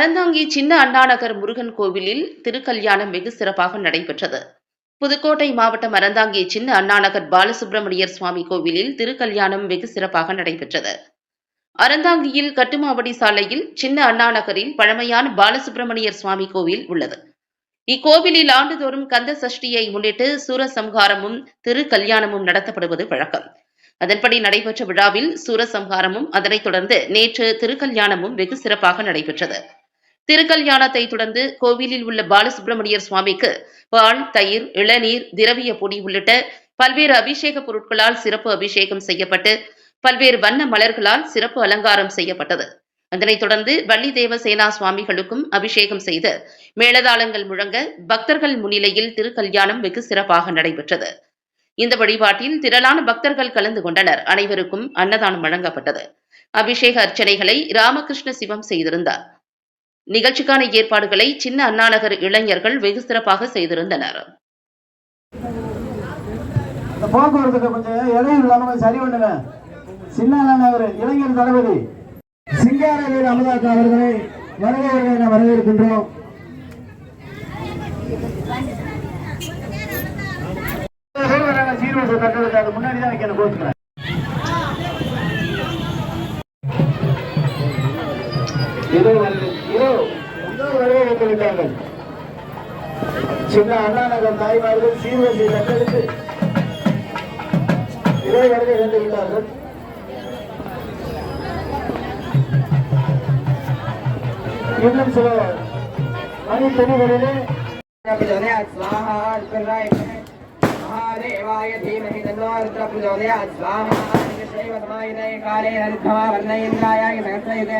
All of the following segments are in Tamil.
அறந்தாங்கி சின்ன அண்ணாநகர் முருகன் கோவிலில் திருக்கல்யாணம் வெகு சிறப்பாக நடைபெற்றது. புதுக்கோட்டை மாவட்டம் அறந்தாங்கி சின்ன அண்ணாநகர் பாலசுப்பிரமணியர் சுவாமி கோவிலில் திருக்கல்யாணம் வெகு சிறப்பாக நடைபெற்றது. அறந்தாங்கியில் கட்டுமாவடி சாலையில் சின்ன அண்ணாநகரில் பழமையான பாலசுப்பிரமணியர் சுவாமி கோவில் உள்ளது. இக்கோவிலில் ஆண்டுதோறும் கந்த சஷ்டியை முன்னிட்டு சூரசம்ஹாரமும் திருக்கல்யாணமும் நடத்தப்படுவது வழக்கம். அதன்படி நடைபெற்ற விழாவில் சூரசம்ஹாரமும் அதனைத் தொடர்ந்து நேற்று திருக்கல்யாணமும் வெகு சிறப்பாக நடைபெற்றது. திருக்கல்யாணத்தை தொடர்ந்து கோவிலில் உள்ள பாலசுப்பிரமணியர் சுவாமிக்கு பால் தயிர் இளநீர் திரவிய பொடி உள்ளிட்ட பல்வேறு அபிஷேக பொருட்களால் சிறப்பு அபிஷேகம் செய்யப்பட்டு பல்வேறு வண்ண மலர்களால் சிறப்பு அலங்காரம் செய்யப்பட்டது. அதனைத் தொடர்ந்து வள்ளி தேவசேனா சுவாமிகளுக்கும் அபிஷேகம் செய்து மேளதாளங்கள் முழங்க பக்தர்கள் முன்னிலையில் திருக்கல்யாணம் வெகு சிறப்பாக நடைபெற்றது. இந்த வழிபாட்டில் திரளான பக்தர்கள் கலந்து கொண்டனர். அனைவருக்கும் அன்னதானம் வழங்கப்பட்டது. அபிஷேக அர்ச்சனைகளை ராமகிருஷ்ண சிவம் செய்திருந்தார். நிகழ்ச்சிக்கான ஏற்பாடுகளை சின்ன அண்ணாநகர் இளைஞர்கள் வெகு சிறப்பாக செய்திருந்தனர். போக்குவரத்துக்கு கொஞ்சம் இடையும் இல்லாம கொஞ்சம் சரி பண்ணுங்க. சின்ன நகர் இளைஞர் தளபதி சிங்காரவேல் அமுதாக்கா அவர்களை வருகிறவர்களை நாம் வரவேற்கின்றோம். சீர்வரிசை தட்டுறது அது முன்னாடி தான் வைக்கணும் இதோ வரவேற்று விட்டார்கள் சின்ன அண்ணாநகர் தாய்மார்கள் சீர்வரிசை தட்டெடுத்து இதை வருகை கண்டு விட்டார்கள் இன்னும் சில மணி துணிகளிலே प्रचोदयात् स्वाहा रुद्राय महादेवाय धीमहि तन्नो रुद्र प्रचोदयात् स्वाहा शैवतमायिने काले हरिद्धमा वर्णयेन्द्राय सहस्रयुते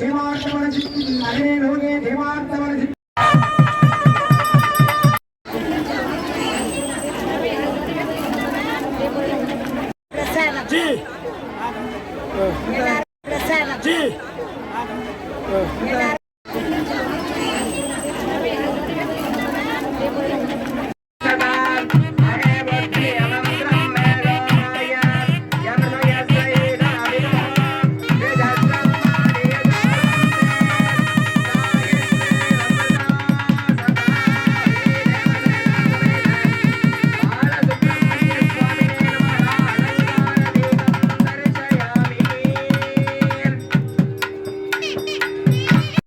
भीमार्थमनजी अनेन भीमार्थमनजी